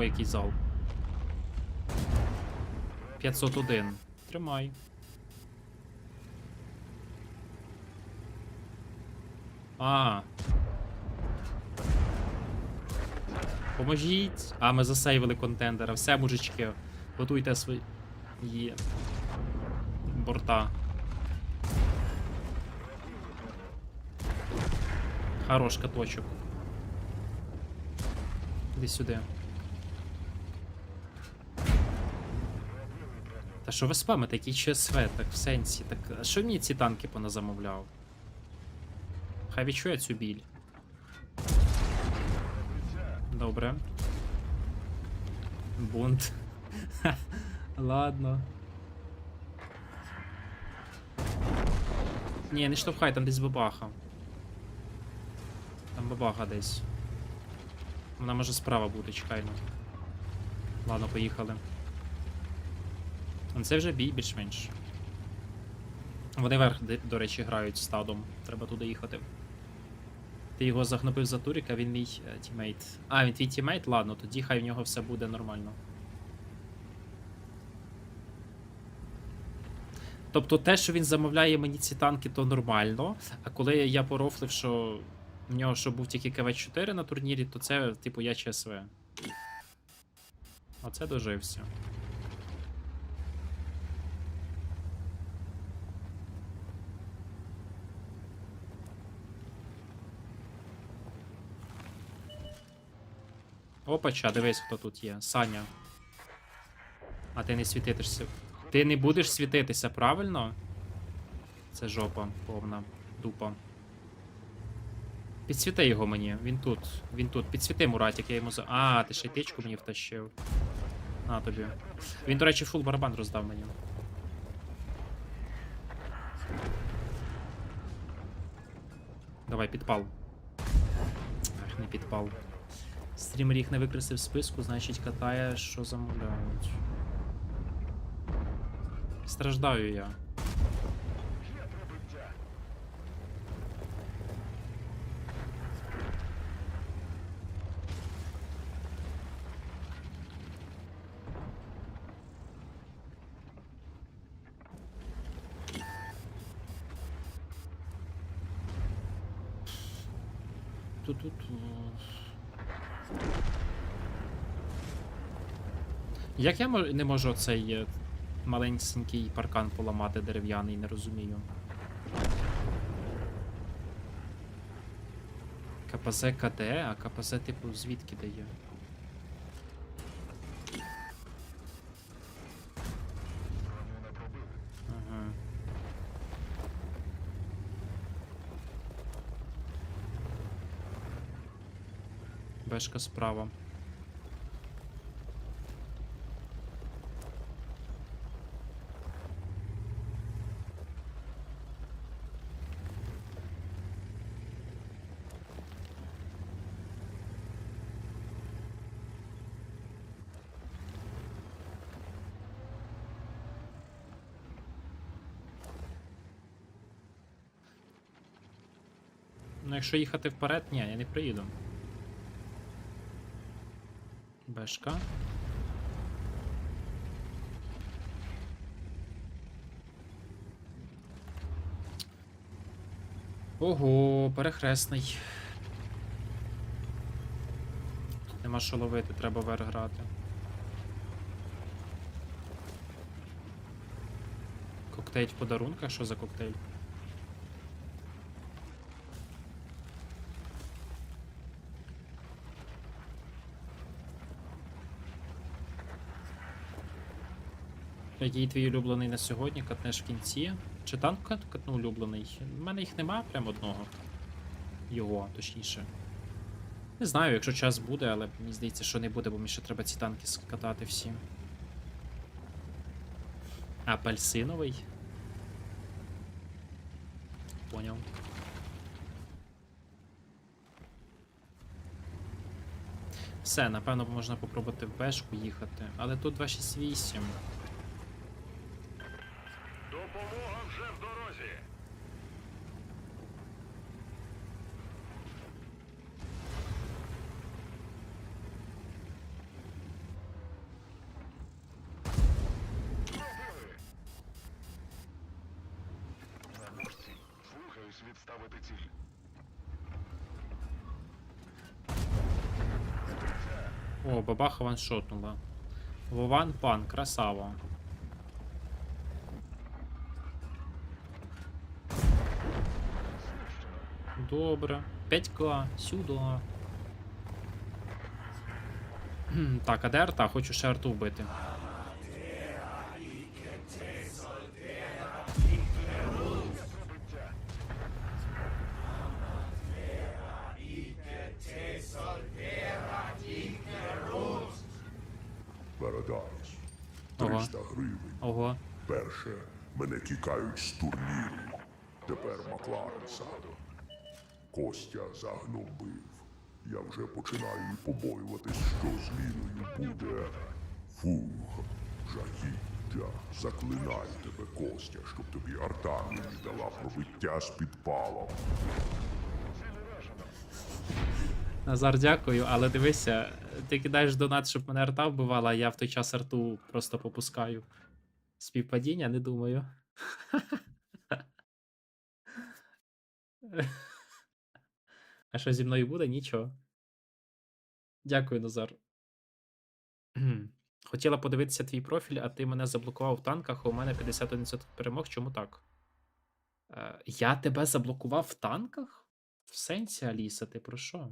Ого, який зал. 501. Тримай. А. Поможіть. А, ми засейвили контендера. Все, мужички. Готуйте свої. Є. Борта. Хорош каточок. Іди сюди. Та що ви спамите, який ЧСВ, так в сенсі. Так, а що мені ці танки поназамовляв? Хай відчує цю біль. Добре. Бунт. Ладно. Ні, не штовхай, там десь бабаха. Там бабаха десь. Вона може справа бути, чекай ну. Ладно, поїхали. Ну, Це вже бій більш-менш. Вони верх, до речі, грають стадом. Треба туди їхати. Ти його загнобив за туріка, він мій е, тімейт. А, він твій тімейт? Ладно, тоді хай в нього все буде нормально. Тобто те, що він замовляє мені ці танки, то нормально. А коли я порофлив, що в нього що був тільки КВ-4 на турнірі, то це, типу, я ЧСВ. Оце дожився. Опача, дивись, хто тут є. Саня. А ти не світитишся. Ти не будеш світитися, правильно? Це жопа повна. Дупа. Підсвіти його мені, він тут. Він тут. Підсвіти Муратик, я йому за. А, ти ще тичку мені втащив. На тобі. Він, до речі, фул барабан роздав мені. Давай, підпал. Ах, не підпал. Стрімер їх не викреслив списку, значить катає, що замовляють. Страждаю я. Тут-тут. Як я не можу цей е, маленький паркан поламати дерев'яний, не розумію. КПЗ КД, а КПЗ типу звідки дає? Бешка справа. Ну, якщо їхати вперед, ні, я не приїду. Бешка. Ого, перехресний. Тут нема що ловити, треба вверх грати. Коктейль в подарунках? Що за коктейль? Який твій улюблений на сьогодні, катнеш в кінці. Чи танк катну улюблений? У мене їх нема прям одного. Його, точніше. Не знаю, якщо час буде, але мені здається, що не буде, бо мені ще треба ці танки скатати всі. Апельсиновий. Поняв. Все, напевно, можна попробувати в бешку їхати, але тут 268. Допомога вже в дорозі. Ставити ціль. О, бабаха ваншотнула. Вован пан, красава. Добре. 5к, сюди. Так, а де арта? Хочу ще арту вбити. Парадайз. Ага. 300 гривень. Ого. Перше, мене кікають з турніру. Тепер Макларен саду. Костя загнобив. Я вже починаю побоюватись, що з Ліною буде. Фух, жахіття. Заклинаю тебе, Костя, щоб тобі арта не дала пробиття з підпалом. Назар, дякую, але дивися, ти кидаєш донат, щоб мене арта вбивала, а я в той час арту просто попускаю. Співпадіння, не думаю. А що зі мною буде? Нічого. Дякую, Назар. Хотіла подивитися твій профіль, а ти мене заблокував в танках, а у мене 51% перемог. Чому так? Е, я тебе заблокував в танках? В сенсі, Аліса, ти про що?